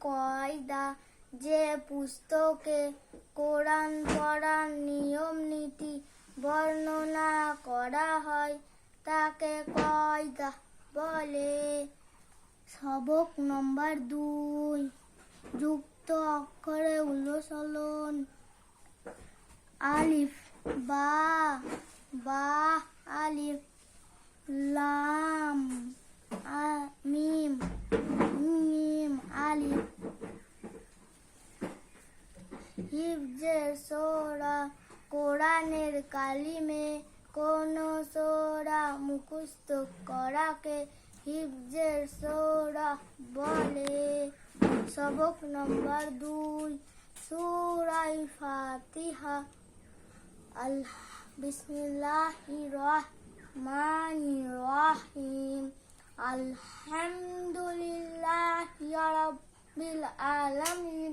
কয়দা যে পুস্তকে কোরআন পড়ার নিয়ম, নীতি বর্ণনা করা হয়, তাকে কয়দা বলে? সবক নম্বর দুই, যুক্ত অক্ষরে উল্লসলন আলিফ, বা বা আলিফ লাম আ মিম মিম আলিফ হিফজের সোরা কোরআনের কালিমে কোন সোরা মুখস্থ করাকে হিফজের সোরা বলে। সবক নম্বর দুই, সুরাই ফাতিহা। আল্লাহ বিসমিল্লাহির রহমানির রহিম আলহামদুলিল্লাহি রাব্বিল আলামিন।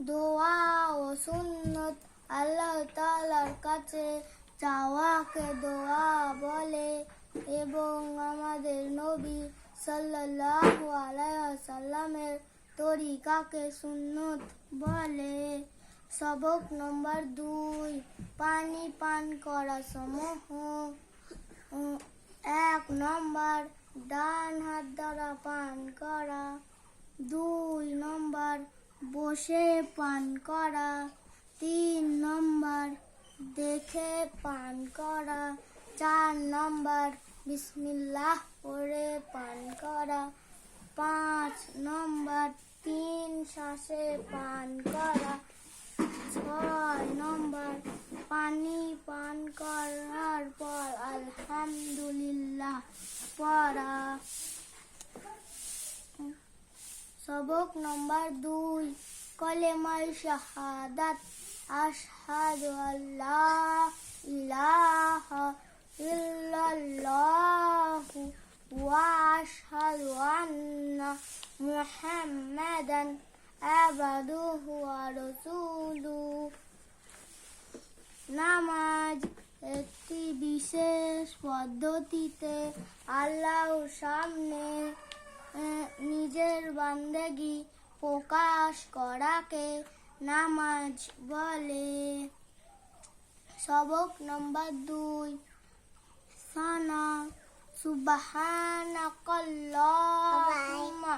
দোয়া ও সুন্নত আল্লাহ তাআলার কাছে চাওয়াকে দোয়া বলে এবং আমাদের নবী সাল্লাল্লাহু আলাইহি সাল্লামের তরিকাকে সুন্নত বলে। সবক নম্বর দুই, পানি পান করা সমূহ। এক নম্বর ডান হাত দ্বারা পান করা। দুই নম্বর, বসে পান করা। তিন নম্বর, দেখে পান করা। চার নম্বর, বিসমিল্লাহ করে পান করা। পাঁচ নম্বর, তিন শ্বাসে পান করা। ছয় নম্বর, পানি পান করার পর আলহামদুলিল্লাহ পড়া সবক নম্বর দুই, কলেমাই শাহাদাত, আশহাদু আল্লাহ ইলাহা ইল্লাল্লাহু ওয়া আশহাদু আন্না মুহাম্মাদান আবাদুহু ওয়া রাসূলুহু। নামাজ একটি বিশেষ পদ্ধতিতে আল্লাহর সামনে নিজের বান্দেগি প্রকাশ করাকে নামাজ বলে। সবক নম্বর দুই, সানা সুবহানাকাল্লাহুম্মা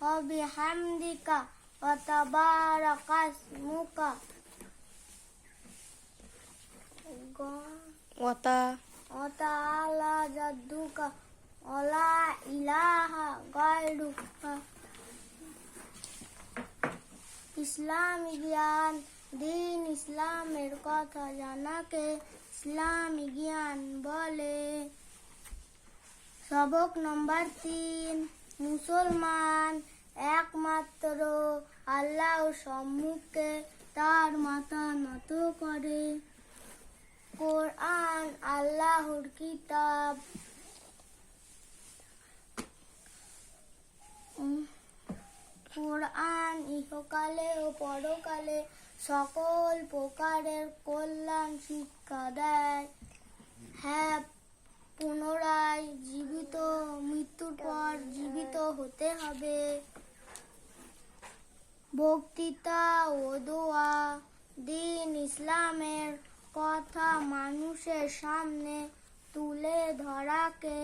ওয়া বিহামদিকা ওয়া তাবারাকা ইসমুকা ওয়াতা وتعالى جدك ولا إله غيرك ইসলামী জ্ঞান দিন ইসলামের কথা জানাকে ইসলামী জ্ঞান বলে সবক নম্বর তিন মুসলমান একমাত্র আল্লাহর সম্মুখে তার মাথা নত করে কোরআন, আল্লাহর কিতাব। কোরআন ইহকালে ও পরকালে সকল প্রকারের কল্যাণ শিক্ষা দেয়। হ্যাঁ পুনরায় জীবিত, মৃত্যুর পর জীবিত হতে হবে। বক্তৃতা ও দোয়া দিন ইসলামের কথা মানুষের সামনে তুলে ধরাকে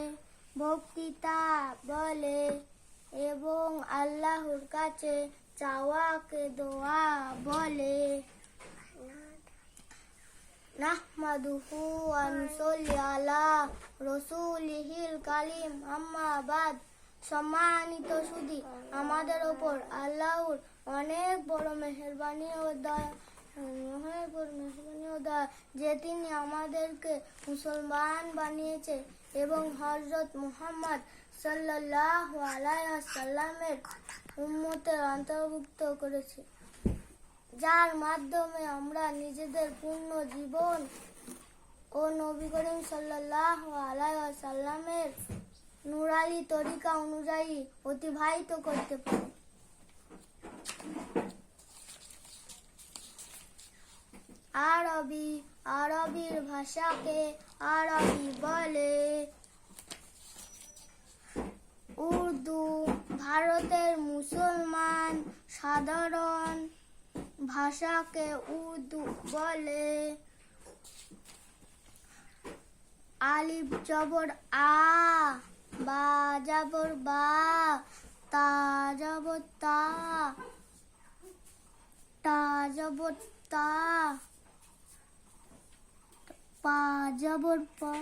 বক্তৃতা বলে এবং আল্লাহর কাছে চাওয়াকে দোয়া বলে। নাহমাদুহু আলা রাসূলিহিল কালিম আম্মা বাদ। সম্মানিত সুধী, আমাদের ওপর আল্লাহর অনেক বড় মেহেরবানি ও দয়া মহানের পর মেহরবানি ও দয়া যে তিনি আমাদেরকে মুসলমান বানিয়েছে এবং হজরত মুহাম্মদ সাল্লাহ আলাইসাল্লামের উম্মতের অন্তর্ভুক্ত করেছে, যার মাধ্যমে আমরা নিজেদের পূর্ণ জীবন ও নবী করিম সাল্লাহ আলাইসাল্লামের নুরালি তরিকা অনুযায়ী অতিবাহিত করতে পারি। আরবি, আরবির ভাষাকে আরবি বলে। উর্দু, ভারতের মুসলমান, সাধারণ ভাষাকে উর্দু বলে। আলিফ জবর আ, বা জবর বা, তা জবর তা টা জবর তা। পা জবর পা।